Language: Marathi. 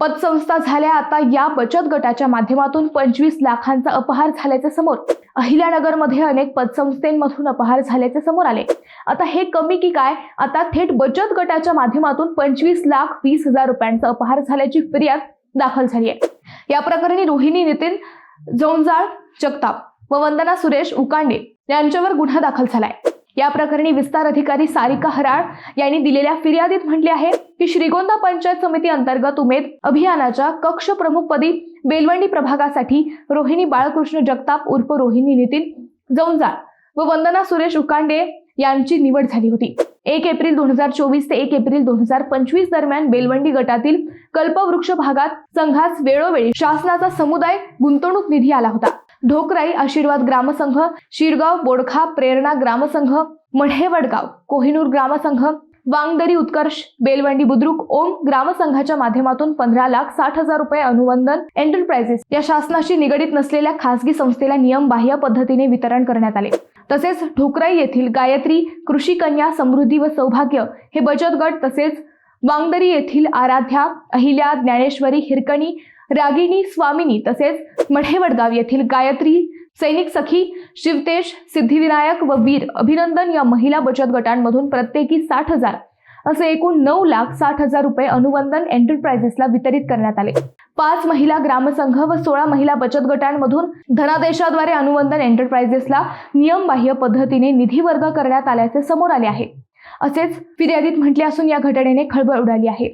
पतसंस्था झाल्या. आता या बचत गटाच्या माध्यमातून पंचवीस लाखांचा अपहार झाल्याचे समोर अहिल्यानगरमध्ये अनेक पतसंस्थेमधून अपहार झाल्याचे समोर आले. आता हे कमी की काय? आता थेट बचत गटाच्या माध्यमातून पंचवीस लाख वीस हजार रुपयांचा अपहार झाल्याची फिर्याद दाखल झाली आहे या प्रकरणी रोहिणी नितीन जोंजाळ जगताप व वंदना सुरेश उकांडे यांच्यावर गुन्हा दाखल झालाय. या प्रकरणी विस्तार अधिकारी सारिका हराळ यांनी दिलेल्या फिर्यादीत म्हटले आहे की श्रीगोंदा पंचायत समिती अंतर्गत उमेद अभियानाच्या कक्ष प्रमुखपदी बेलवंडी प्रभागासाठी रोहिणी बाळकृष्ण जगताप उर्फ रोहिणी नितीन जौंजाळ व वंदना सुरेश उकांडे यांची निवड झाली होती. एक एप्रिल दोन हजार चोवीस ते एक एप्रिल दोन हजार पंचवीस दरम्यान बेलवंडी गटातील कल्पवृक्ष भागात संघास वेळोवेळी शासनाचा समुदाय गुंतवणूक निधी आला होता. ढोकराई आशीर्वाद ग्रामसंघ शिरगाव बोडखा प्रेरणा ग्रामसंघ मढेवडगाव कोहिनूर ग्रामसंघ वांगदरी उत्कर्ष बेलवंडी बुद्रुक ओम ग्रामसंघाच्या माध्यमातून पंधरा लाख साठ हजार रुपये अनुवंदन एंटरप्राइजेस या शासनाशी निगडीत नसलेल्या खासगी संस्थेला नियमबाह्य पद्धतीने वितरण करण्यात आले. तसेच ढोकराई येथील गायत्री कृषी कन्या समृद्धी व सौभाग्य हे बचत गट तसेच वांगदरी येथील आराध्या अहिल्या ज्ञानेश्वरी हिरकणी रागिणी स्वामिनी तसेच मढेवडगाव येथील गायत्री सैनिक सखी शिवतेश सिद्धिविनायक व वीर अभिनंदन या महिला बचत गटांमधून प्रत्येकी साठ हजार असे एकूण नऊ लाख साठ हजार रुपये अनुवंदन एंटरप्राइजेसला वितरित करण्यात आले. पाच महिला ग्रामसंघ व सोळा महिला बचत गटांमधून धनादेशाद्वारे अनुवंदन एंटरप्राइजेसला नियमबाह्य पद्धतीने निधी वर्ग करण्यात आल्याचे समोर आले आहे. असेच फिर्यादीत म्हटले असून या घटनेने खळबळ उडाली आहे.